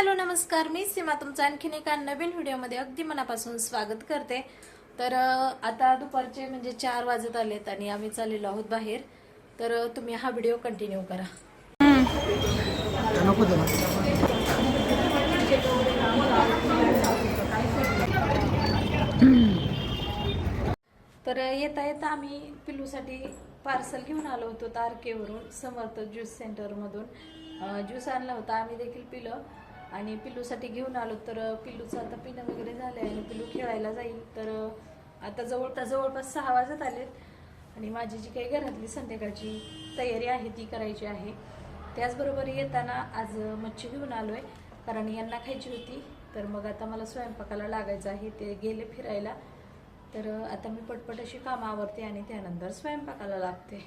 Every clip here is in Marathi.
हॅलो नमस्कार. मी सीमा तुमचं आणखीन एका नवीन व्हिडिओमध्ये अगदी मनापासून स्वागत करते. तर आता दुपारचे म्हणजे चार वाजत आलेत आणि आम्ही चाललेलो आहोत बाहेर. तर तुम्ही हा व्हिडिओ कंटिन्यू करा. तर येता येता आम्ही पिल्लूसाठी पार्सल घेऊन आलो होतो तारकेवरून समर्थ ज्यूस सेंटरमधून. ज्यूस आणला होता. आम्ही देखील पिलं. आणि पिल्लूसाठी घेऊन आलो तर पिल्लूचं आता पिणं वगैरे झालं आहे आणि पिल्लू खेळायला जाईल. तर आता जवळपास जवळपास सहा वाजत आलेत आणि माझी जी काही घरातली संध्याकाळची तयारी आहे ती करायची आहे. त्याचबरोबर येताना आज मच्छी घेऊन आलो आहे कारण यांना खायची होती. तर मग आता मला स्वयंपाकाला लागायचं आहे ते गेले फिरायला. तर आता मी पटपट अशी कामं आवरते आणि त्यानंतर स्वयंपाकाला लागते.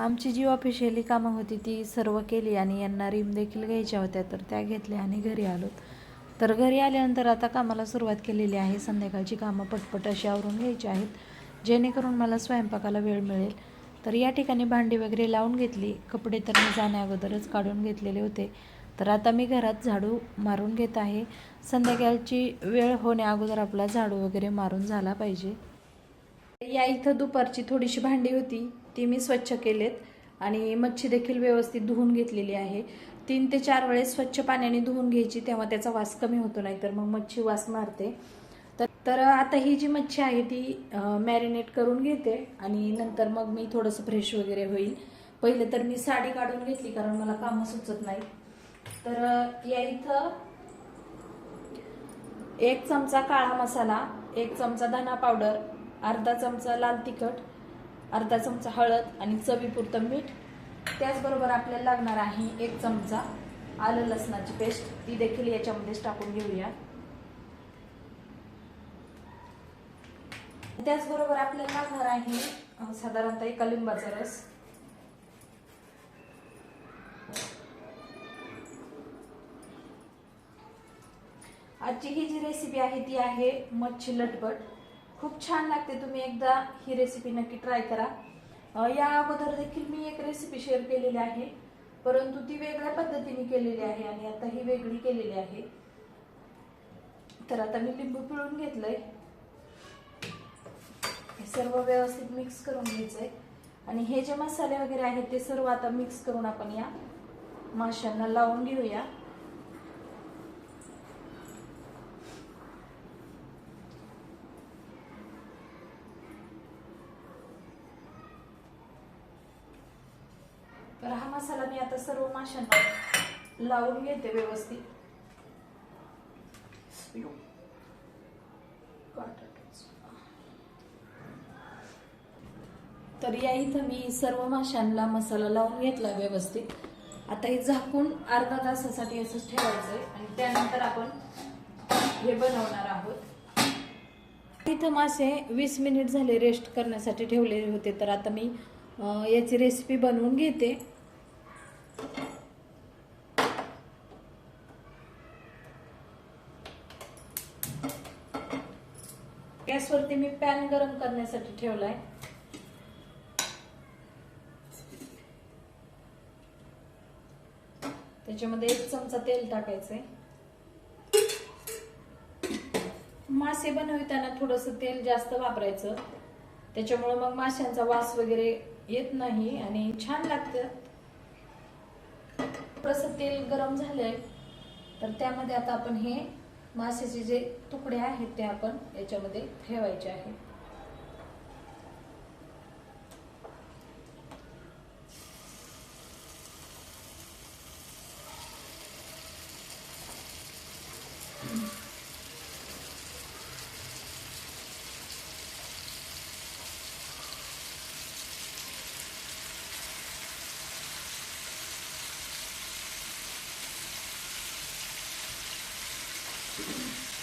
आमची जी ऑफिशियली कामं होती ती सर्व केली आणि यांना रिम देखील घ्यायच्या होत्या तर त्या घेतल्या आणि घरी आलो. तर घरी आल्यानंतर आता कामाला सुरुवात केलेली आहे. संध्याकाळची कामं पटपट अशी आवरून घ्यायची आहेत जेणेकरून मला स्वयंपाकाला वेळ मिळेल. तर या ठिकाणी भांडी वगैरे लावून घेतली. कपडे तर मी जाण्या अगोदरच काढून घेतलेले होते. तर आता मी घरात झाडू मारून घेत आहे. संध्याकाळची वेळ होण्या अगोदर आपला झाडू वगैरे मारून झाला पाहिजे. या इथं दुपारची थोडीशी भांडी होती. ती मी स्वच्छ केलेत. आणि मच्छी देखील व्यवस्थित धुवून घेतलेली आहे. तीन ते चार वेळेस स्वच्छ पाण्याने धुवून घ्यायची तेव्हा त्याचा वास कमी होतो नाही तर मग मच्छी वास मारते. तर तर आता ही जी मच्छी आहे ती मॅरिनेट करून घेते आणि नंतर मग मी थोडंसं फ्रेश वगैरे होईल. पहिले तर मी साडी काढून घेतली कारण मला कामं सुचत नाही तर या इथं एक चमचा काळा मसाला एक चमचा धना पावडर अर्धा चमचा लाल तिखट अर्धा चमचा हळद आणि चवीपुरतं मीठ. त्याचबरोबर आपल्याला लागणार आहे एक चमचा आलं लसणाची पेस्ट. ती देखील याच्यामध्येच टाकून घेऊया. त्याचबरोबर आपल्याला लागणार आहे साधारणतः एका लिंबाचा रस. आजची ही जी रेसिपी आहे ती आहे मच्छी लटपट खूप छान लागते. तुम्ही एकदा ही रेसिपी नक्की ट्राय करा. या अगोदर देखील मी एक रेसिपी शेअर केलेली आहे. परंतु ती वेगळ्या पद्धतीने केलेली आहे आणि आता ही वेगळी केलेली आहे. तर आता मी लिंबू पिळून घेतलंय. हे सर्व व्यवस्थित मिक्स करून घ्यायचंय. आणि हे जे मसाले वगैरे आहेत ते सर्व आता मिक्स करून आपण या माशांना लावून घेऊया तर हा मसाला मी आता सर्व माशांना लावून घेते व्यवस्थित. तर या इथं मी सर्व माशांना मसाला लावून घेतला व्यवस्थित. आता हे झाकून अर्धा तासासाठी असंच ठेवायचंय आणि त्यानंतर आपण हे बनवणार आहोत. इथं मासे वीस मिनिट झाले रेस्ट करण्यासाठी ठेवलेले होते तर आता मी याची रेसिपी बनवून घेते. गॅसवरती मी पॅन गरम करण्यासाठी ठेवलाय. त्याच्यामध्ये एक चमचा तेल टाकायचंय. मासे बनविताना थोडस तेल जास्त वापरायचं. त्याच्यामुळे मग माशांचा वास वगैरे येत नाही आणि छान लागतं. थोडस तेल गरम झालंय तर त्यामध्ये आता आपण हे माशाचे जे तुकडे आहेत ते आपण याच्यामध्ये ठेवायचे आहे.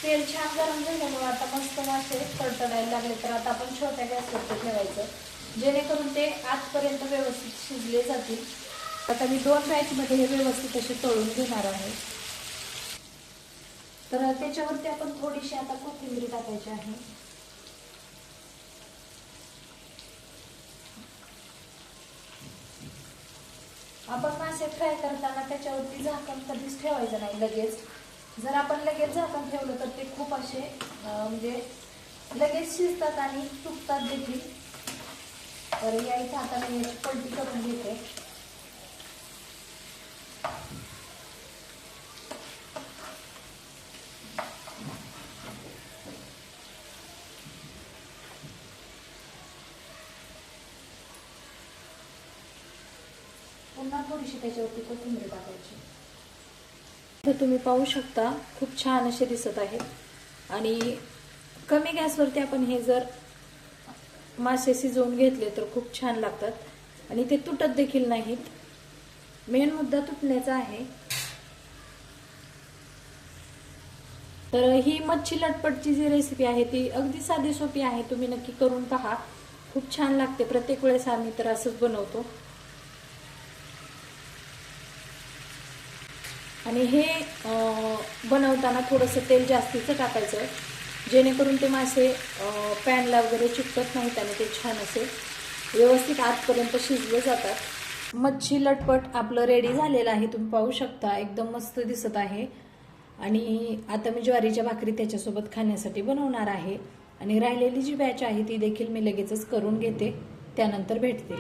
तेल छान गरम झाल्यामुळे आता मस्त मासे तडतडायला लागले. तर आता आपण छोट्या गॅसवरती ठेवायचं. जेणेकरून ते आजपर्यंत व्यवस्थित शिजले जातील. आता मी दोन बॅचमध्ये हे व्यवस्थित असे तळून घेणार आहे. तर त्याच्यावरती आपण थोडीशी आता कोथिंबीर टाकायची आहे. आपण मासे फ्राय करताना त्याच्यावरती झाकण कधीच ठेवायचं नाही लगेच. जर आपण लगेच झाकण ठेवलं तर ते खूप असे म्हणजे लगेच शिजतात आणि तुटतात देखील. तर या इथे आता मी पलटी करून घेते. पुन्हा थोडीशी त्याच्यावरती कोथिंबीर टाकायची. तर तुम्ही पाहू शकता खूप छान असे दिसत आहेत. आणि कमी गॅसवरती आपण हे जर मासे शिजवून घेतले तर खूप छान लागतात. आणि ते तुटत देखील नाहीत. मेन मुद्दा तुटण्याचा आहे. तर ही मच्छी लटपटची जी रेसिपी आहे ती अगदी साधी सोपी आहे. तुम्ही नक्की करून पहा. खूप छान लागते. प्रत्येक वेळेस आम्ही तर असंच बनवतो. आणि हे बनवताना थोडंसं तेल जास्तीचं टाकायचं जेणेकरून ते मासे पॅनला वगैरे चिकटत नाहीत आणि ते छान असे व्यवस्थित आतपर्यंत शिजले जातात. मच्छी लटपट आपलं रेडी झालेलं आहे तुम्ही पाहू शकता. एकदम मस्त दिसत आहे. आणि आता मी ज्वारीच्या भाकरी त्याच्यासोबत खाण्यासाठी बनवणार आहे. आणि राहिलेली जी बॅच आहे ती देखील मी लगेचच करून घेते. त्यानंतर भेटते.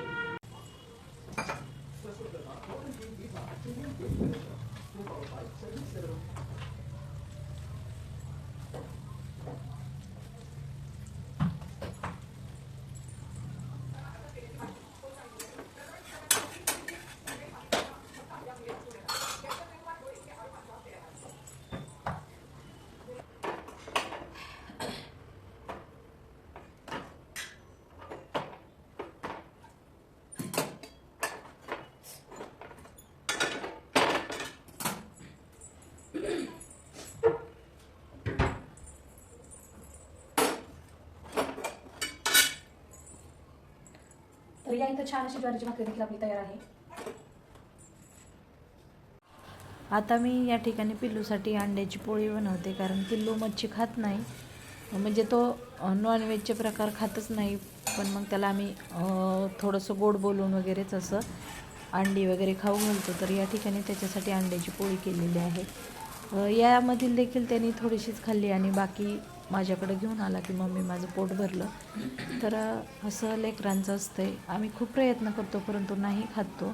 तर या इथं छान अशी ज्वारीची भाकरी देखील आपली तयार आहे. आता मी या ठिकाणी पिल्लूसाठी अंड्याची पोळी बनवते कारण पिल्लू मच्छी खात नाही. म्हणजे तो नॉनव्हेजचे प्रकार खातच नाही पण मग त्याला आम्ही थोडंसं गोड बोलून वगैरेच असं अंडी वगैरे खाऊ घालतो तर या ठिकाणी त्याच्यासाठी अंड्याची पोळी केलेली आहे. यामधील देखील त्यांनी थोडीशीच खाल्ली आणि बाकी माझ्याकडे घेऊन आला की मम्मी माझं पोट भरलं. तर असं लेकरांचं असतंय. आम्ही खूप प्रयत्न करतो परंतु नाही खातो